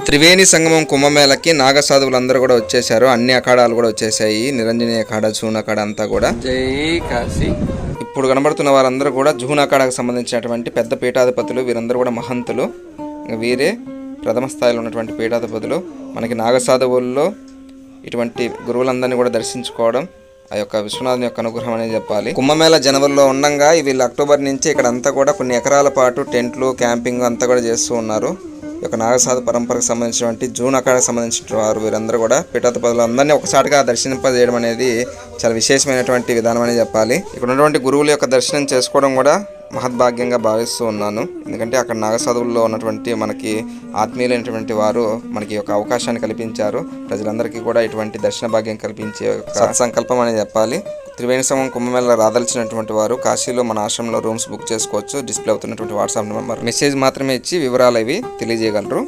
త్రివేణి సంగమం కుంభమేళకి నాగసాధువులందరూ కూడా వచ్చేసారు అన్ని అఖాడాలు కూడా వచ్చేసాయి నిరంజని అఖాడ జూన్ అఖాడ అంతా కూడా. జై కాశీ. ఇప్పుడు కనబడుతున్న వారందరూ కూడా జూన్ అఖాడకు సంబంధించినటువంటి పెద్ద పీఠాధిపతులు వీరందరూ కూడా మహంతులు. వీరే ప్రథమ స్థాయిలో ఉన్నటువంటి పీఠాధిపతులు. మనకి నాగసాధువుల్లో ఇటువంటి గురువులందరినీ కూడా దర్శించుకోవడం ఆ యొక్క విశ్వనాథుని యొక్క అనుగ్రహం అనేది చెప్పాలి. కుంభమేళ జనవరిలో ఉండంగా వీళ్ళు అక్టోబర్ నుంచి ఇక్కడ అంతా కూడా కొన్ని ఎకరాల పాటు టెంట్లు క్యాంపింగ్ అంతా కూడా చేస్తూ ఉన్నారు. యొక్క నాగసాధు పరంపరకు సంబంధించినటువంటి జూన్ అఖాడకు సంబంధించిన వారు వీరందరూ కూడా పీఠాధిపతులు అందరినీ ఒకసారిగా దర్శింపజేయడం అనేది చాలా విశేషమైనటువంటి విధానం అని చెప్పాలి. ఇక్కడ ఉన్నటువంటి గురువుల యొక్క దర్శనం చేసుకోవడం కూడా మహద్భాగ్యంగా భావిస్తూ ఉన్నాను. ఎందుకంటే అక్కడ నాగసాధువుల్లో ఉన్నటువంటి మనకి ఆత్మీయులైనటువంటి వారు మనకి యొక్క అవకాశాన్ని కల్పించారు. ప్రజలందరికీ కూడా ఇటువంటి దర్శన భాగ్యం కల్పించే ఒక సత్సంకల్పం అని చెప్పాలి. త్రివేణి సమం కుంభమేళ రాదలిచినటువంటి వారు కాశీలో మన ఆశ్రమంలో రూమ్స్ బుక్ చేసుకోవచ్చు డిస్ప్లే అవుతున్నటువంటి వాట్సాప్ నెంబర్. మెసేజ్ మాత్రమే ఇచ్చి వివరాలు ఇవి తెలియజేయగలరు.